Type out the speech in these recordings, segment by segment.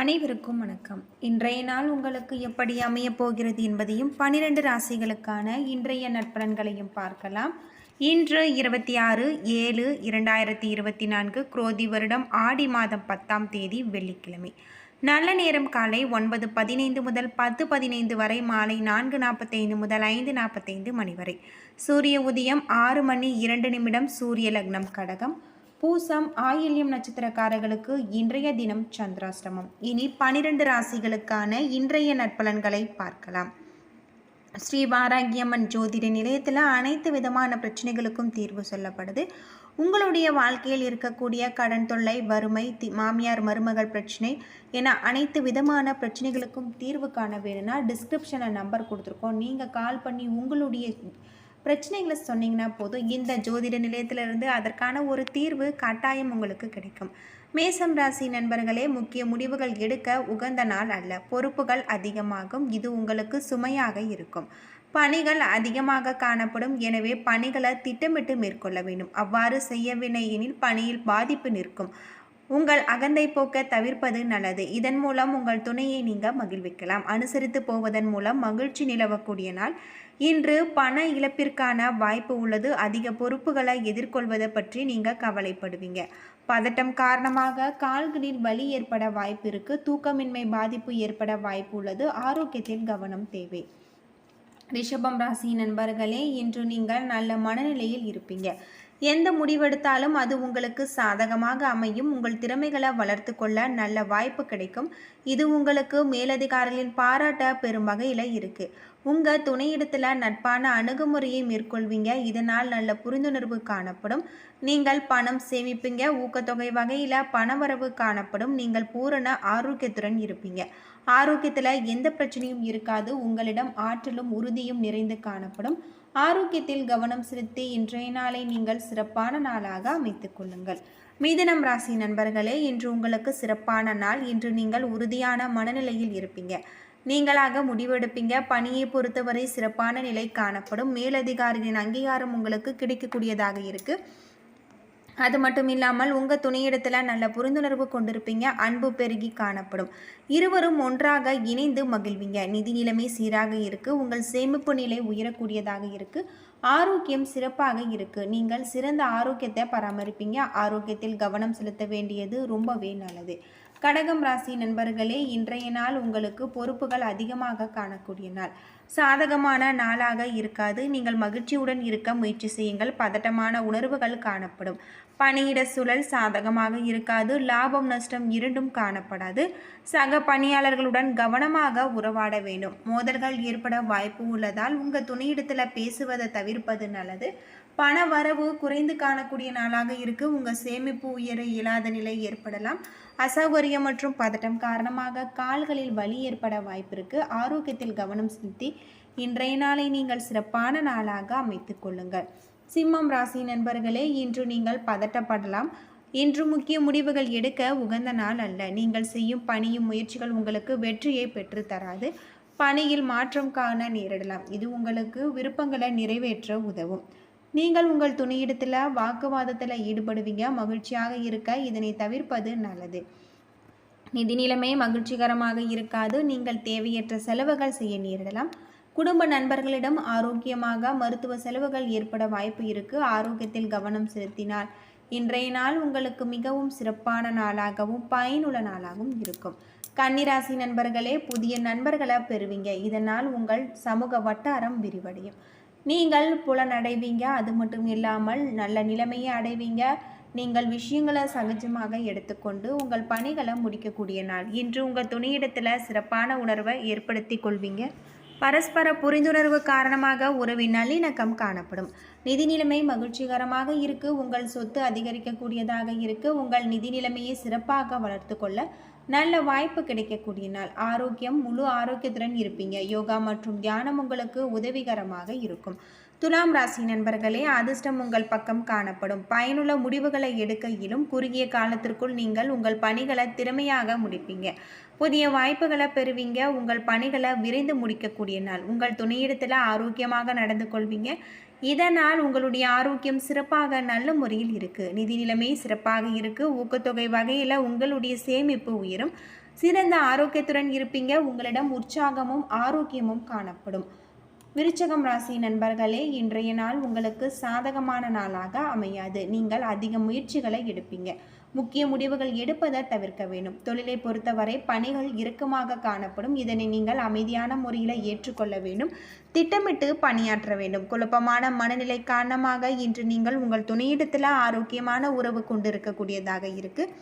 அனைவருக்கும் வணக்கம். இன்றைய நாள் உங்களுக்கு எப்படி அமையப் போகிறது என்பதையும் பனிரெண்டு ராசிகளுக்கான இன்றைய நற்பலன்களையும் பார்க்கலாம். இன்று இருபத்தி ஆறு ஏழு இரண்டாயிரத்தி இருபத்தி நான்கு குரோதி வருடம் ஆடி மாதம் பத்தாம் தேதி வெள்ளிக்கிழமை. நல்ல நேரம் காலை ஒன்பது பதினைந்து முதல் பத்து பதினைந்து வரை மாலை நான்கு நாற்பத்தைந்து முதல் ஐந்து நாற்பத்தைந்து மணி வரை. சூரிய உதயம் ஆறு மணி இரண்டு நிமிடம் சூரிய லக்னம் கடகம். பூசம் ஆயில்யம் நட்சத்திரக்காரர்களுக்கு இன்றைய தினம் சந்திராஷ்டமம். இனி பனிரெண்டு ராசிகளுக்கான இன்றைய நற்பலன்களை பார்க்கலாம். ஸ்ரீ வாராகியம்மன் ஜோதிட நிலையத்தில் அனைத்து விதமான பிரச்சனைகளுக்கும் தீர்வு சொல்லப்படுது. உங்களுடைய வாழ்க்கையில் இருக்கக்கூடிய கடன் தொல்லை வறுமை தி மாமியார் மருமகள் பிரச்சனை என அனைத்து விதமான பிரச்சனைகளுக்கும் தீர்வு காண வேணும்னா டிஸ்கிரிப்ஷனில் நம்பர் கொடுத்துருக்கோம். நீங்கள் கால் பண்ணி உங்களுடைய பிரச்சனைகளை சொன்னீங்கன்னா போதும். இந்த ஜோதிட நிலையத்திலிருந்து அதற்கான ஒரு தீர்வு கட்டாயம் உங்களுக்கு கிடைக்கும். மேசம் ராசி நண்பர்களே முக்கிய முடிவுகள் எடுக்க உகந்த நாள் அல்ல. பொறுப்புகள் அதிகமாகும். இது உங்களுக்கு சுமையாக இருக்கும். பணிகள் அதிகமாக காணப்படும். எனவே பணிகளை திட்டமிட்டு மேற்கொள்ள வேண்டும். அவ்வாறு செய்யவில்லை எனில் பணியில் பாதிப்பு நிற்கும். உங்கள் அகந்தை போக்க தவிர்ப்பது நல்லது. இதன் மூலம் உங்கள் துணையை நீங்கள் மகிழ்விக்கலாம். அனுசரித்து போவதன் மூலம் மகிழ்ச்சி நிலவக்கூடிய நாள். இன்று பண இழப்பிற்கான வாய்ப்பு உள்ளது. அதிக பொறுப்புகளை எதிர்கொள்வதை பற்றி நீங்கள் கவலைப்படுவீங்க. பதட்டம் காரணமாக கால்களில் வலி ஏற்பட வாய்ப்பு இருக்கு. தூக்கமின்மை பாதிப்பு ஏற்பட வாய்ப்பு உள்ளது. ஆரோக்கியத்தில் கவனம் தேவை. ரிஷபம் ராசி நண்பர்களே இன்று நீங்கள் நல்ல மனநிலையில் இருப்பீங்க. எந்த முடிவெடுத்தாலும் அது உங்களுக்கு சாதகமாக அமையும். உங்கள் திறமைகளை வளர்த்து கொள்ள நல்ல வாய்ப்பு கிடைக்கும். இது உங்களுக்கு மேலதிகாரிகளின் பாராட்ட பெரும் வகையில் இருக்கு. உங்கள் துணையிடத்தில் நட்பான அணுகுமுறையை மேற்கொள்வீங்க. இதனால் நல்ல புரிந்துணர்வு காணப்படும். நீங்கள் பணம் சேமிப்பீங்க. ஊக்கத்தொகை வகையில் பணவரவு காணப்படும். நீங்கள் பூரண ஆரோக்கியத்துடன் இருப்பீங்க. ஆரோக்கியத்தில் எந்த பிரச்சனையும் இருக்காது. உங்களிடம் ஆற்றலும் உறுதியும் நிறைந்து காணப்படும். ஆரோக்கியத்தில் கவனம் செலுத்தி இன்றைய நாளை நீங்கள் சிறப்பான நாளாக அமைத்துக் கொள்ளுங்கள். மீதனம் ராசி நண்பர்களே இன்று உங்களுக்கு சிறப்பான நாள். இன்று நீங்கள் உறுதியான மனநிலையில் இருப்பீங்க. நீங்களாக முடிவெடுப்பீங்க. பணியை பொறுத்தவரை சிறப்பான நிலை காணப்படும். மேலதிகாரிகளின் அங்கீகாரம் உங்களுக்கு கிடைக்கக்கூடியதாக இருக்குது அது மட்டும் இல்லாமல் உங்கள் துணையிடத்தில் நல்ல புரிந்துணர்வு கொண்டிருப்பீங்க அன்பு பெருகி காணப்படும். இருவரும் ஒன்றாக இணைந்து மகிழ்வீங்க. நிதி நிலைமை சீராக இருக்குது உங்கள் சேமிப்பு நிலை உயரக்கூடியதாக இருக்குது ஆரோக்கியம் சிறப்பாக இருக்குது நீங்கள் சிறந்த ஆரோக்கியத்தை பராமரிப்பீங்க. ஆரோக்கியத்தில் கவனம் செலுத்த வேண்டியது ரொம்பவே நல்லது. கடகம் ராசி நண்பர்களே இன்றைய நாள் உங்களுக்கு பொறுப்புகள் அதிகமாக காணக்கூடிய நாள். சாதகமான நாளாக இருக்காது. நீங்கள் மகிழ்ச்சியுடன் இருக்க முயற்சி செய்யுங்கள். பதட்டமான உணர்வுகள் காணப்படும். பணியிட சூழல் சாதகமாக இருக்காது. லாபம் நஷ்டம் இரண்டும் காணப்படாது. சக பணியாளர்களுடன் கவனமாக உறவாட வேண்டும். மோதல்கள் ஏற்பட வாய்ப்பு உள்ளதால் உங்கள் துணையிடத்தில் பேசுவதை தவிர்ப்பது நல்லது. பண வரவு குறைந்து காணக்கூடிய நாளாக இருக்கு. உங்கள் சேமிப்பு உயர இயலாத நிலை ஏற்படலாம். அசௌகரியம் மற்றும் பதட்டம் காரணமாக கால்களில் வலி ஏற்பட வாய்ப்பு ஆரோக்கியத்தில் கவனம் செலுத்தி இன்றைய நாளை நீங்கள் சிறப்பான நாளாக அமைத்துக் கொள்ளுங்கள். சிம்மம் ராசி நண்பர்களே இன்று நீங்கள் பதட்டப்படலாம். இன்று முக்கிய முடிவுகள் எடுக்க உகந்த நாள் அல்ல. நீங்கள் செய்யும் பணியும் முயற்சிகள் உங்களுக்கு வெற்றியை பெற்று தராது. பணியில் மாற்றம் காண நேரிடலாம். இது உங்களுக்கு விருப்பங்களை நிறைவேற்ற உதவும். நீங்கள் உங்கள் துணையிடத்தில் வாக்குவாதத்தில் ஈடுபடுவீங்க. மகிழ்ச்சியாக இருக்க இதனை தவிர்ப்பது நல்லது. நிதி நிலைமை மகிழ்ச்சிகரமாக இருக்காது. நீங்கள் தேவையற்ற செலவுகள் செய்ய நேரிடலாம். குடும்ப நண்பர்களிடம் ஆரோக்கியமாக மருத்துவ செலவுகள் ஏற்பட வாய்ப்பு இருக்கு. ஆரோக்கியத்தில் கவனம் செலுத்தினால் இன்றைய நாள் உங்களுக்கு மிகவும் சிறப்பான நாளாகவும் பயனுள்ள நாளாகவும் இருக்கும். கன்னிராசி நண்பர்களே புதிய நண்பர்களை பெறுவீங்க. இதனால் உங்கள் சமூக வட்டாரம் விரிவடையும். நீங்கள் புலனடைவீங்க. அது மட்டும் இல்லாமல் நல்ல நிலைமையை அடைவீங்க. நீங்கள் விஷயங்களை சகஜமாக எடுத்துக்கொண்டு உங்கள் பணிகளை முடிக்கக்கூடிய நாள். இன்று உங்கள் துணையிடத்தில் சிறப்பான உணர்வை ஏற்படுத்தி கொள்வீங்க. பரஸ்பர புரிந்துணர்வு காரணமாக உறவின் நல்லிணக்கம் காணப்படும். நிதி நிலைமை மகிழ்ச்சிகரமாக இருக்கு. உங்கள் சொத்து அதிகரிக்கக்கூடியதாக இருக்கு. உங்கள் நிதி நிலைமையை சிறப்பாக வளர்த்து கொள்ள நல்ல வாய்ப்பு கிடைக்கக்கூடிய நாள். ஆரோக்கியம் முழு ஆரோக்கியத்துடன் இருப்பீங்க. யோகா மற்றும் தியானம் உங்களுக்கு உதவிகரமாக இருக்கும். துலாம் ராசி நண்பர்களே அதிர்ஷ்டம் உங்கள் பக்கம் காணப்படும். பயனுள்ள முடிவுகளை எடுக்க இயலும் குறுகிய காலத்திற்குள் நீங்கள் உங்கள் பணிகளை திறமையாக முடிப்பீங்க. புதிய வாய்ப்புகளை பெறுவீங்க. உங்கள் பணிகளை விரைந்து முடிக்கக்கூடிய நாள். உங்கள் துணையிடத்தில் ஆரோக்கியமாக நடந்து கொள்வீங்க. இதனால் உங்களுடைய ஆரோக்கியம் சிறப்பாக நல்ல முறையில் இருக்குது நிதி நிலைமை சிறப்பாக இருக்குது ஊக்கத்தொகை வகையில் உங்களுடைய சேமிப்பு உயரும். சிறந்த ஆரோக்கியத்துடன் இருப்பீங்க. உங்களிடம் உற்சாகமும் ஆரோக்கியமும் காணப்படும். விருச்சகம் ராசி நண்பர்களே இன்றைய நாள் உங்களுக்கு சாதகமான நாளாக அமையாது. நீங்கள் அதிக முயற்சிகளை எடுப்பீங்க. முக்கிய முடிவுகள் எடுப்பதை தவிர்க்க வேண்டும். தொழிலை பொறுத்தவரை பணிகள் இறுக்கமாக காணப்படும். இதனை நீங்கள் அமைதியான முறையில் ஏற்றுக்கொள்ள வேண்டும். திட்டமிட்டு பணியாற்ற வேண்டும். குழப்பமான மனநிலை காரணமாக இன்று நீங்கள் உங்கள் துணையிடத்தில் ஆரோக்கியமான உறவு கொண்டிருக்கக்கூடியதாக இருக்குது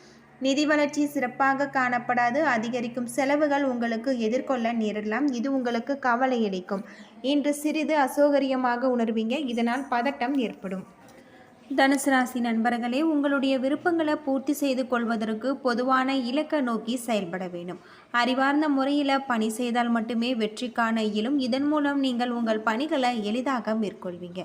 நிதி வளர்ச்சி சிறப்பாக காணப்படாது. அதிகரிக்கும் செலவுகள் உங்களுக்கு எதிர்கொள்ள நேரிடலாம். இது உங்களுக்கு கவலையளிக்கும் இன்று சிறிது அசௌகரியமாக உணர்வீங்க. இதனால் பதட்டம் ஏற்படும். தனுசு ராசி நண்பர்களே உங்களுடைய விருப்பங்களை பூர்த்தி செய்து கொள்வதற்கு பொதுவான இலக்கை நோக்கி செயல்பட வேண்டும். அறிவார்ந்த முறையில் பணி செய்தால் மட்டுமே வெற்றி காண இயலும். இதன் மூலம் நீங்கள் உங்கள் பணிகளை எளிதாக மேற்கொள்வீங்க.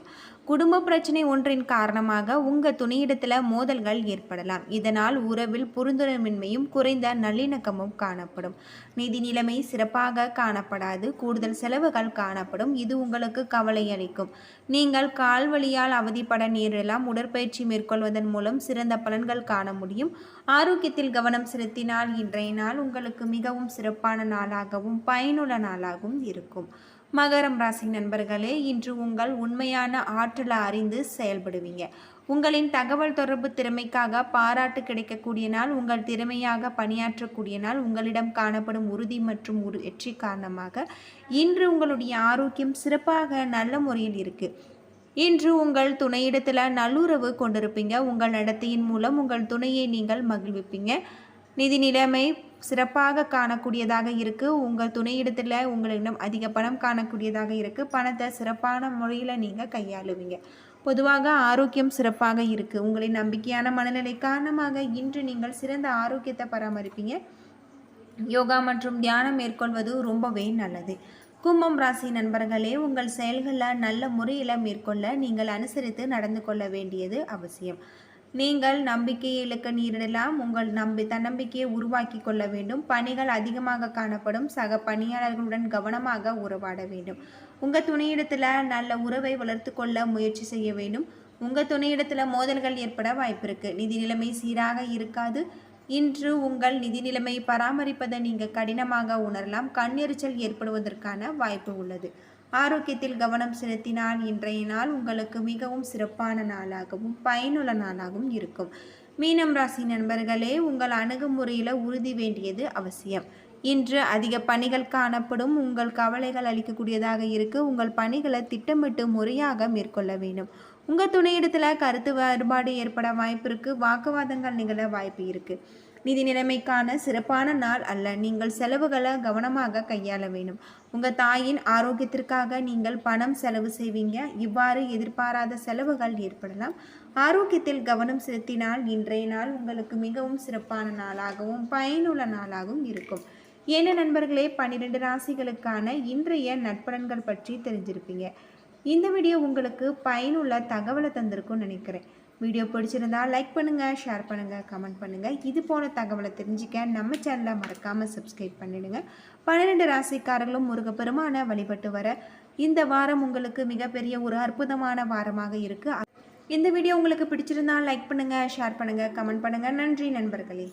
குடும்ப பிரச்சனை ஒன்றின் காரணமாக உங்கள் துணையிடத்தில் மோதல்கள் ஏற்படலாம். இதனால் உறவில் புரிந்துணர்வின்மையும் குறைந்த நல்லிணக்கமும் காணப்படும். நிதி நிலைமை சிறப்பாக காணப்படாது. கூடுதல் செலவுகள் காணப்படும். இது உங்களுக்கு கவலை அளிக்கும். நீங்கள் கால்வழியால் அவதிப்பட நேரிடலாம். உடற்பயிற்சி மேற்கொள்வதன் மூலம் சிறந்த பலன்கள் காண முடியும். ஆரோக்கியத்தில் கவனம் செலுத்தினால் இன்றைய நாள் உங்களுக்கு மிகவும் சிறப்பான நாளாகவும் பயனுள்ள நாளாகவும் இருக்கும். மகரம் ராசி நண்பர்களே இன்று உங்கள் உண்மையான ஆற்றலை அறிந்து செயல்படுவீங்க. உங்களின் தகவல் தொடர்பு திறமைக்காக பாராட்டு கிடைக்கக்கூடிய நாள் உங்கள் திறமையாக பணியாற்றக்கூடிய நாள் உங்களிடம் காணப்படும் உறுதி மற்றும் ஒரு வெற்றி காரணமாக இன்று உங்களுடைய ஆரோக்கியம் சிறப்பாக நல்ல முறையில் இருக்குது இன்று உங்கள் துணையிடத்தில் நல்லுறவு கொண்டிருப்பீங்க. உங்கள் நடத்தையின் மூலம் உங்கள் துணையை நீங்கள் மகிழ்விப்பீங்க. நிதி நிலைமை சிறப்பாக காணக்கூடியதாக இருக்குது உங்கள் துணையிடத்தில் உங்களிடம் அதிக பணம் காணக்கூடியதாக இருக்குது பணத்தை சிறப்பான முறையில் நீங்கள் கையாளுவீங்க. பொதுவாக ஆரோக்கியம் சிறப்பாக இருக்குது உங்களின் நம்பிக்கையான மனநிலை காரணமாக இன்று நீங்கள் சிறந்த ஆரோக்கியத்தை பராமரிப்பீங்க. யோகா மற்றும் தியானம் மேற்கொள்வது ரொம்பவே நல்லது. கும்பம் ராசி நண்பர்களே உங்கள் செயல்களில் நல்ல முறையில் மேற்கொள்ள நீங்கள் அனுசரித்து நடந்து கொள்ள வேண்டியது அவசியம். நீங்கள் நம்பிக்கையை இழக்க நேரிடலாம். உங்கள் நம்பி தன்னம்பிக்கையை உருவாக்கி கொள்ள வேண்டும். பணிகள் அதிகமாக காணப்படும். சக பணியாளர்களுடன் கவனமாக உறவாட வேண்டும். உங்கள் துணையிடத்தில் நல்ல உறவை வளர்த்து கொள்ள முயற்சி செய்ய வேண்டும். உங்கள் துணையிடத்தில் மோதல்கள் ஏற்பட வாய்ப்பிருக்கு நிதி நிலைமை சீராக இருக்காது. இன்று உங்கள் நிதி நிலைமை பராமரிப்பதை நீங்கள் கடினமாக உணரலாம். கண்ணெரிச்சல் ஏற்படுவதற்கான வாய்ப்பு உள்ளது. ஆரோக்கியத்தில் கவனம் செலுத்தினால் இன்றைய நாள் உங்களுக்கு மிகவும் சிறப்பான நாளாகவும் பயனுள்ள நாளாகவும் இருக்கும். மீனம் ராசி நண்பர்களே உங்கள் அணுகுமுறையில் உறுதி வேண்டியது அவசியம். இன்று அதிக பணிகள் காணப்படும் உங்கள் கவலைகள் அளிக்கக்கூடியதாக இருக்கு. உங்கள் பணிகளை திட்டமிட்டு முறையாக மேற்கொள்ள வேண்டும். உங்கள் துணையிடத்தில் கருத்து வேறுபாடு ஏற்பட வாய்ப்பு இருக்குது வாக்குவாதங்கள் நிகழ வாய்ப்பு இருக்குது நிதி நிலைமைக்கான சிறப்பான நாள் அல்ல. நீங்கள் செலவுகளை கவனமாக கையாள வேண்டும். உங்கள் தாயின் ஆரோக்கியத்திற்காக நீங்கள் பணம் செலவு செய்வீங்க. இவ்வாறு எதிர்பாராத செலவுகள் ஏற்படலாம். ஆரோக்கியத்தில் கவனம் செலுத்தினால் இன்றைய நாள் உங்களுக்கு மிகவும் சிறப்பான நாளாகவும் பயனுள்ள நாளாகவும் இருக்கும். ஏன நண்பர்களே பன்னிரெண்டு ராசிகளுக்கான இன்றைய நட்பலன்கள் பற்றி தெரிஞ்சிருப்பீங்க. இந்த வீடியோ உங்களுக்கு பயனுள்ள தகவலை தந்திருக்கும்னு நினைக்கிறேன். வீடியோ பிடிச்சிருந்தா லைக் பண்ணுங்கள் ஷேர் பண்ணுங்கள் கமெண்ட் பண்ணுங்கள் இது போன தகவலை தெரிஞ்சுக்க நம்ம சேனலை மறக்காமல் சப்ஸ்கிரைப் பண்ணிடுங்க. பன்னிரெண்டு ராசிக்காரர்களும் முருகப்பெருமான வழிபட்டு வர இந்த வாரம் உங்களுக்கு மிகப்பெரிய ஒரு அற்புதமான வாரமாக இருக்குது இந்த வீடியோ உங்களுக்கு பிடிச்சிருந்தா லைக் பண்ணுங்கள் ஷேர் பண்ணுங்கள் கமெண்ட் பண்ணுங்கள் நன்றி நண்பர்களே.